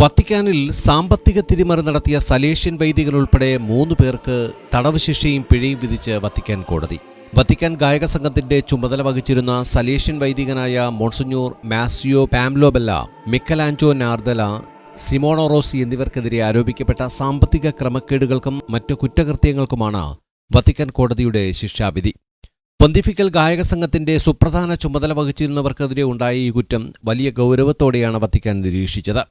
വത്തിക്കാനിൽ സാമ്പത്തിക തിരിമറി നടത്തിയ സലേഷ്യൻ വൈദികർ ഉൾപ്പെടെ മൂന്ന് പേർക്ക് തടവ് ശിക്ഷയും പിഴയും വിധിച്ച് വത്തിക്കാൻ കോടതി. വത്തിക്കാൻ ഗായക സംഘത്തിന്റെ ചുമതല വഹിച്ചിരുന്ന സലേഷ്യൻ വൈദികനായ മോൺസുഞ്ഞൂർ മാസിയോ പാംലോബെല്ല മിക്കലാഞ്ചോ നാർദല സിമോണോറോസി എന്നിവർക്കെതിരെ ആരോപിക്കപ്പെട്ട സാമ്പത്തിക ക്രമക്കേടുകൾക്കും മറ്റു കുറ്റകൃത്യങ്ങൾക്കുമാണ് വത്തിക്കാൻ കോടതിയുടെ ശിക്ഷാവിധി. പൊന്തിഫിക്കൽ ഗായക സംഘത്തിന്റെ സുപ്രധാന ചുമതല വഹിച്ചിരുന്നവർക്കെതിരെ ഉണ്ടായ ഈ കുറ്റം വലിയ ഗൗരവത്തോടെയാണ് വത്തിക്കാൻ നിരീക്ഷിച്ചത്.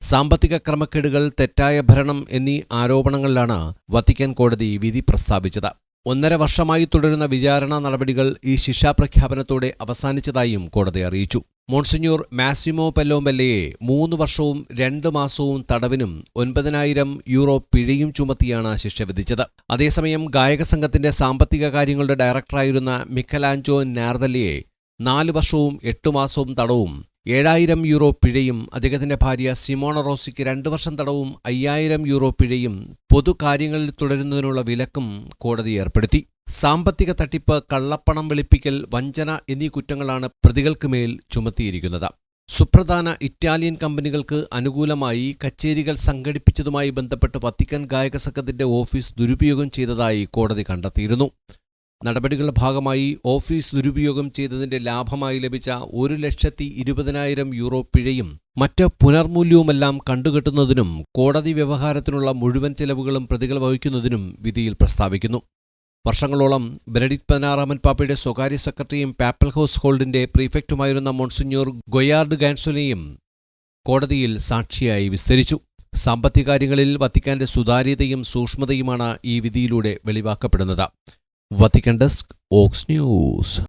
സാമ്പത്തിക ക്രമക്കേടുകൾ തെറ്റായ ഭരണം എന്നീ ആരോപണങ്ങളിലാണ് വത്തിക്കാൻ കോടതി വിധി പ്രസ്താവിച്ചത്. ഒന്നര വർഷമായി തുടരുന്ന വിചാരണ നടപടികൾ ഈ ശിക്ഷാപ്രഖ്യാപനത്തോടെ അവസാനിച്ചതായും കോടതി അറിയിച്ചു. മോൺസിഞ്ഞൂർ മാസിമോ പെല്ലോമ്പെല്ലയെ മൂന്ന് വർഷവും രണ്ട് മാസവും തടവിനും ഒൻപതിനായിരം യൂറോ പിഴയും ചുമത്തിയാണ് ശിക്ഷ വിധിച്ചത്. അതേസമയം ഗായക സംഘത്തിന്റെ സാമ്പത്തിക കാര്യങ്ങളുടെ ഡയറക്ടറായിരുന്ന മിക്കലാഞ്ചോ നാർദല്ലിയെ നാല് വർഷവും എട്ടു മാസവും തടവും ഏഴായിരം യൂറോ പിഴയും. അദ്ദേഹത്തിന്റെ ഭാര്യ സിമോണ റോസിക്ക് രണ്ടു വർഷം തടവും അയ്യായിരം യൂറോ പിഴയും. പൊതുകാര്യങ്ങളിൽ തുടരുന്നതിനുള്ള വിലക്കും കോടതി ഏർപ്പെടുത്തി. സാമ്പത്തിക തട്ടിപ്പ് കള്ളപ്പണം വെളുപ്പിക്കൽ വഞ്ചന എന്നീ കുറ്റങ്ങളാണ് പ്രതികൾക്ക് മേൽ ചുമത്തിയിരിക്കുന്നത്. സുപ്രധാന ഇറ്റാലിയൻ കമ്പനികൾക്ക് അനുകൂലമായി കച്ചേരികൾ സംഘടിപ്പിച്ചതുമായി ബന്ധപ്പെട്ട് വത്തിക്കാൻ ഗായക സംഘത്തിന്റെ ഓഫീസ് ദുരുപയോഗം ചെയ്തതായി കോടതി കണ്ടെത്തിയിരുന്നു. നടപടികളുടെ ഭാഗമായി ഓഫീസ് ദുരുപയോഗം ചെയ്തതിന്റെ ലാഭമായി ലഭിച്ച ഒരു ലക്ഷത്തി ഇരുപതിനായിരം യൂറോ പിഴയും മറ്റ് പുനർമൂല്യവുമെല്ലാം കണ്ടുകെട്ടുന്നതിനും കോടതി വ്യവഹാരത്തിനുള്ള മുഴുവൻ ചെലവുകളും പ്രതികൾ വഹിക്കുന്നതിനും വിധിയിൽ പ്രസ്താവിക്കുന്നു. വർഷങ്ങളോളം ബെനഡിറ്റ് പതിനാറാമൻ പാപ്പയുടെ സ്വകാര്യ സെക്രട്ടറിയും പാപ്പൽ ഹൗസ് ഹോൾഡിന്റെ പ്രീഫെക്റ്റുമായിരുന്ന മോൺസിഞ്ഞോർ ഗൊയാർഡ് ഗാൻസോനെയും കോടതിയിൽ സാക്ഷിയായി വിസ്തരിച്ചു. സാമ്പത്തിക കാര്യങ്ങളിൽ വത്തിക്കാന്റെ സുതാര്യതയും സൂക്ഷ്മതയുമാണ് ഈ വിധിയിലൂടെ വെളിവാക്കപ്പെടുന്നത്. Vatican Desk Ox News.